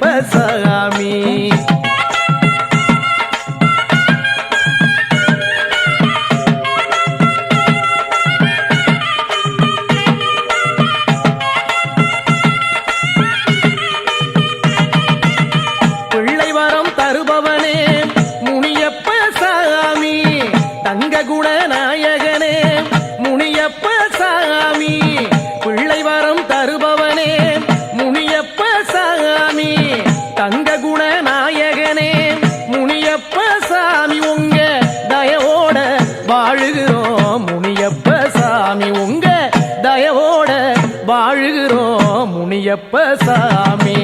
பச முனியப்ப சாமி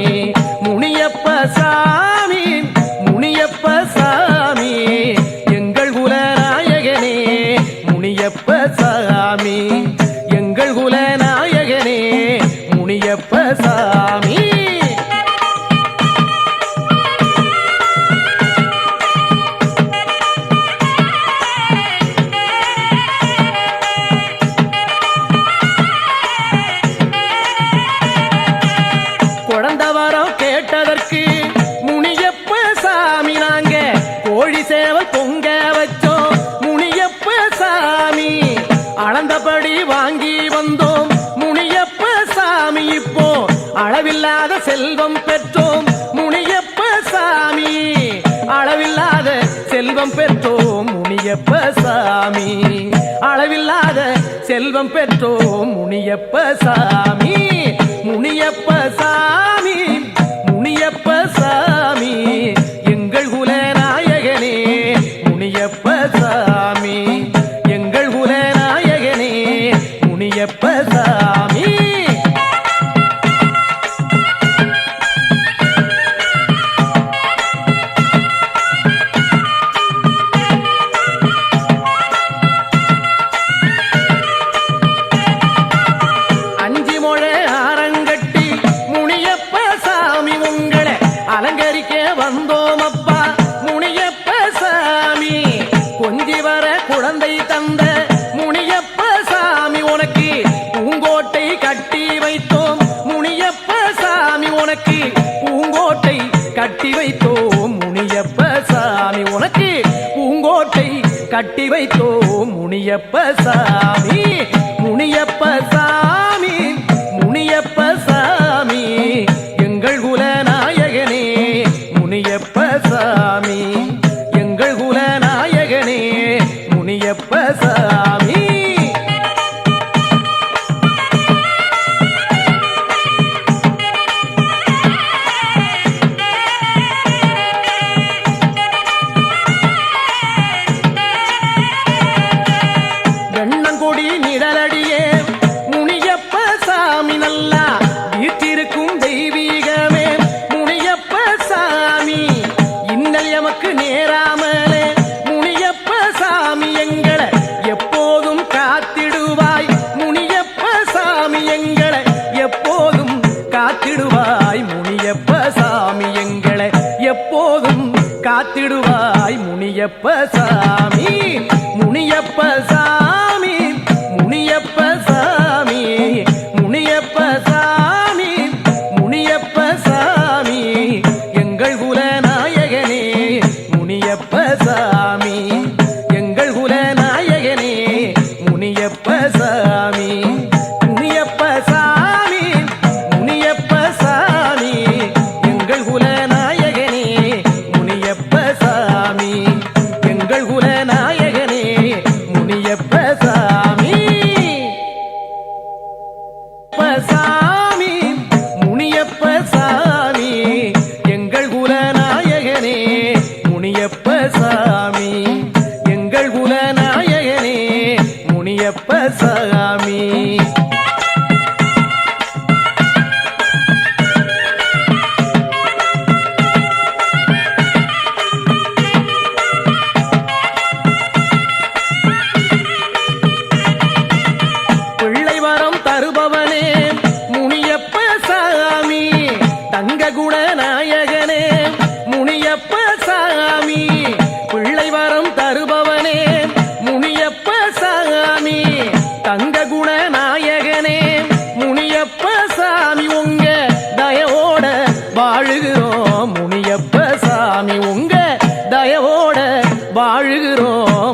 முனியப்ப சாமி முனியப்ப சாமி எங்கள் குலநாயகனே முனியப்ப சாமி எங்கள் குலநாயகனே முனியப்ப சாமி. அளவில்லாத செல்வம் பெற்றோம் முனியப்ப சாமி. அளவில்லாத செல்வம் பெற்றோம் முனியப்ப சாமி. அளவில்லாத செல்வம் பெற்றோம் முனியப்ப சாமி. ஐயப்ப சாமி இடலடியே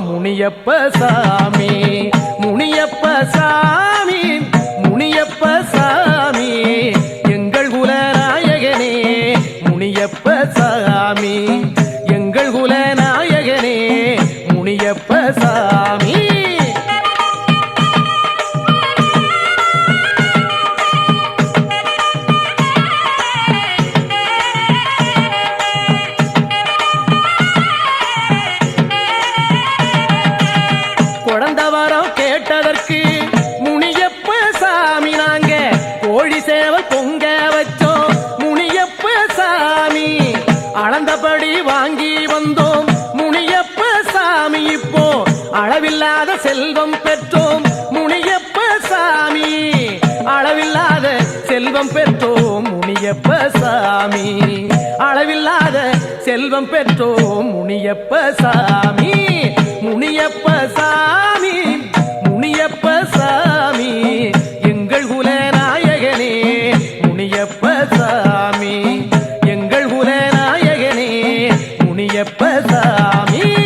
முனியப்ப சாமி முனியப்ப சாமி அளவில்லாத செல்வம் பெற்றோம். முனியப்ப சாமி அளவில்லாத செல்வம் பெற்றோம். முனியப்ப சாமி அளவில்லாத செல்வம் பெற்றோம். முனியப்ப சாமி முனியப்ப சாமி முனியப்ப சாமி எங்கள் குலநாயகனே முனியப்ப சாமி எங்கள் குலநாயகனே முனியப்ப சாமி.